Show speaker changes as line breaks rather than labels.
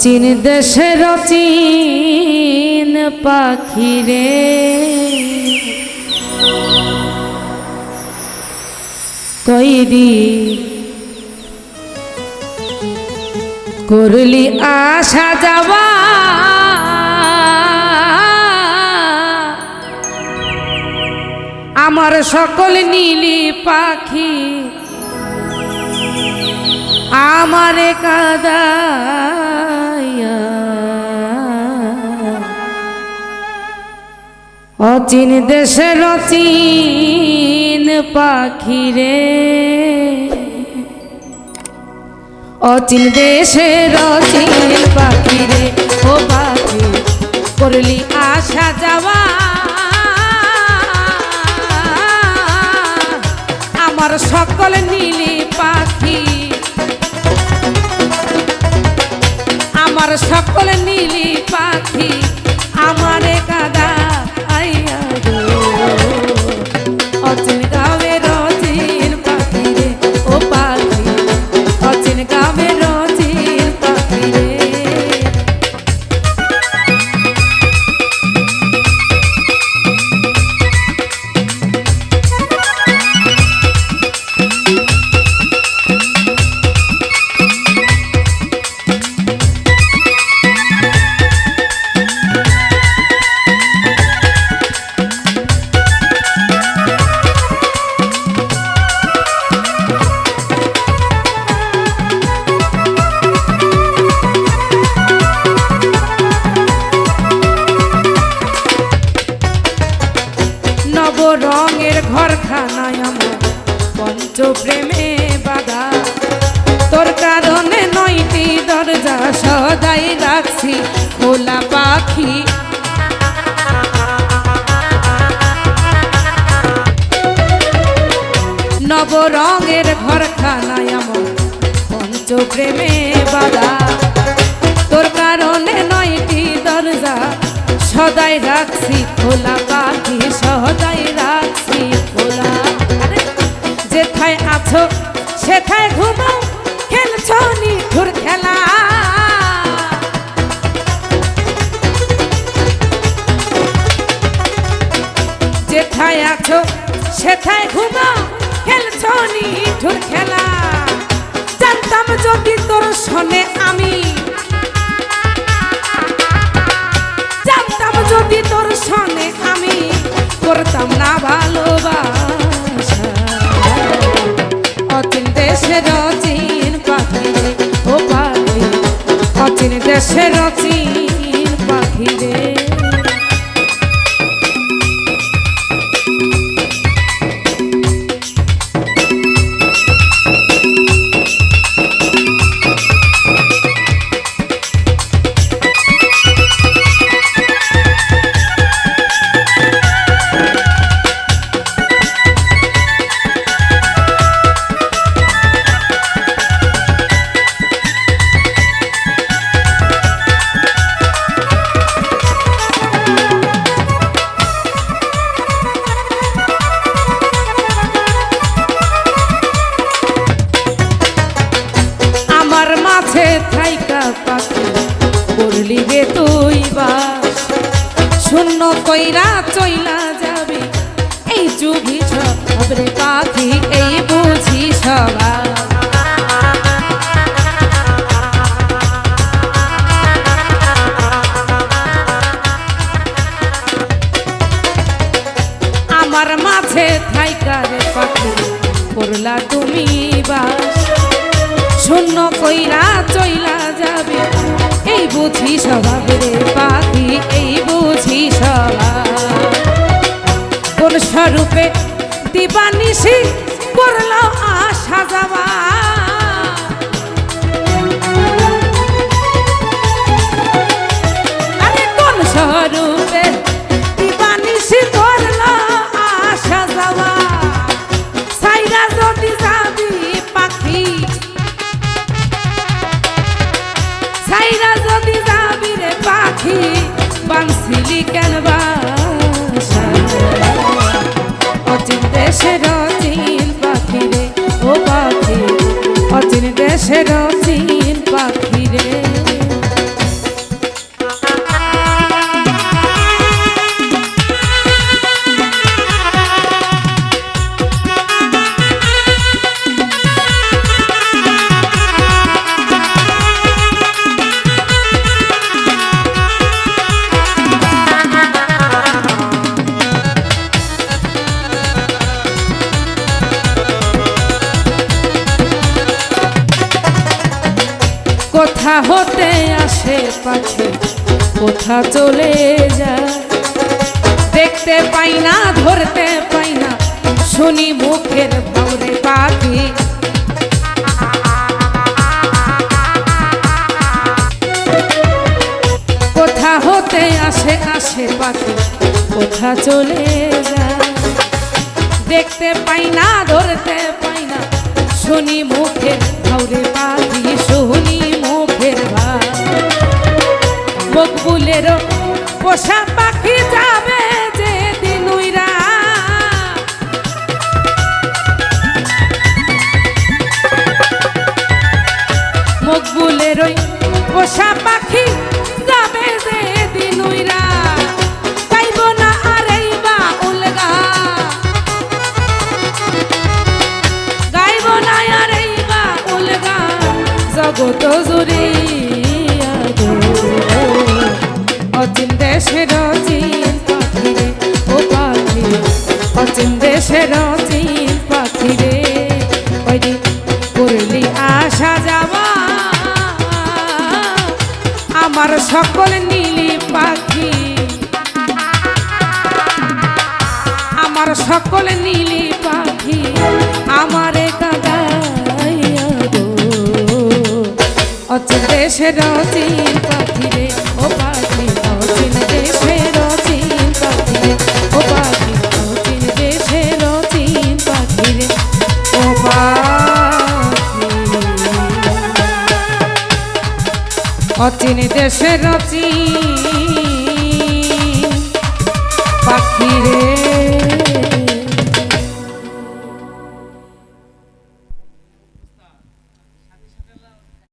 অচিন দেশের অচিন পাখি রে। কইরি করলি আশা যাওয়া। আমার সকল নীলি পাখি আমারে কাদাইয়া অচিন দেশের অচিন পাখি রে। অচিন দেশের অচিন পাখি রে। ও পাখি, করলি আশা যাওয়া। আমার সকল নীলি পাখি। আমার সকল নীলি পাখি। প্রেমে বাধা। তোর কারণে নয়টি দরজা সদাই রাখছি, খোলা পাখি। নব রঙের ঘর খানায় আমার পঞ্চ প্রেমে বাধা। তোর কারণে নয়টি দরজা সদাই রাখছি, খোলা পাখি সদাই রাখছি। আছো? সেথায় ঘুমাও, খেলছ নিঠুর খেলা। যেথায় আছো, সেথায় ঘুমাও, খেলছ নিঠুর খেলা। জানতাম যদি তোর শোনে আমি। জানতাম যদি তোর সনে আমি। করতাম না ভালোবাসা। দেশের অচিন পাখি ও পাখি অচিন দেশের অচিন করলি রে তুই বা। শূন্য কইরা চইলা যাবে। এই চুভি সব রে পাখি, এই বুঝি সবার। আমার মাঝে থাইকা রে পাখি করলা তুমি বাস। শূন্য কইরা চইলা যাবে। বুঝি স্বভাব রে পাখি, এই বুঝি স্বভাব কোন স্বরূপে দিবানিসি করল আশা যাওয়া। আরে কোন স্বরূপে হতে আসে পাখি কোথা চলে যায়? দেখতে পাই না, ধরতে পাই না, শুনি মুখের ভাউরে পাখি। কোথা হতে আসে আসে পাখি, কোথা চলে যায়? দেখতে পাই না, ধরতে পাই না, শুনি মুখের ভাউরে পাখি, শুনি বকবুলেরও পোষা পাখি যাবে যে দিন উইরা। মকবুলের ওই পোষা পাখি আমার সকল নীলি পাখি। আমার সকল নীলি পাখি আমার অচিন দেশের পাখি রে, ও পাখি। অচিন দেশের রচি পাখিরে